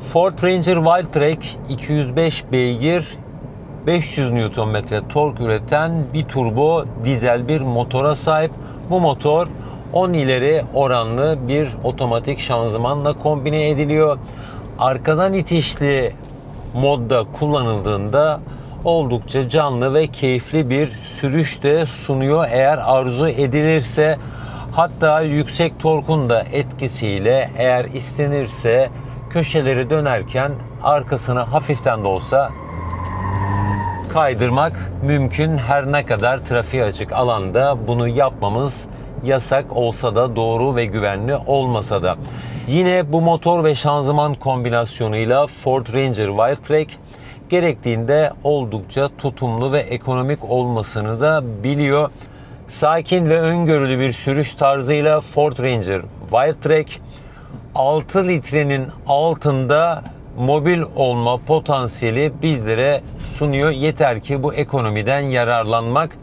Ford Ranger Wildtrak 205 beygir 500 Nm tork üreten bir turbo dizel bir motora sahip. Bu motor 10 ileri oranlı bir otomatik şanzımanla kombine ediliyor. Arkadan itişli modda kullanıldığında oldukça canlı ve keyifli bir sürüş de sunuyor eğer arzu edilirse. Hatta yüksek torkun da etkisiyle eğer istenirse köşeleri dönerken arkasını hafiften de olsa kaydırmak mümkün. Her ne kadar trafiğe açık alanda bunu yapmamız yasak olsa da doğru ve güvenli olmasa da. Yine bu motor ve şanzıman kombinasyonuyla Ford Ranger Wildtrak gerektiğinde oldukça tutumlu ve ekonomik olmasını da biliyor. Sakin ve öngörülü bir sürüş tarzıyla Ford Ranger Wildtrak 6 litrenin altında mobil olma potansiyeli bizlere sunuyor. Yeter ki bu ekonomiden yararlanmak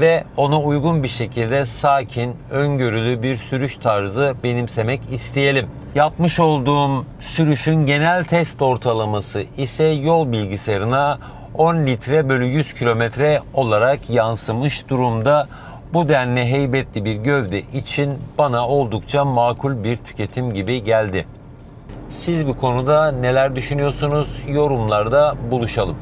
ve ona uygun bir şekilde sakin, öngörülü bir sürüş tarzı benimsemek isteyelim. Yapmış olduğum sürüşün genel test ortalaması ise yol bilgisayarına 10 litre bölü 100 kilometre olarak yansımış durumda. Bu denli heybetli bir gövde için bana oldukça makul bir tüketim gibi geldi. Siz bu konuda neler düşünüyorsunuz? Yorumlarda buluşalım.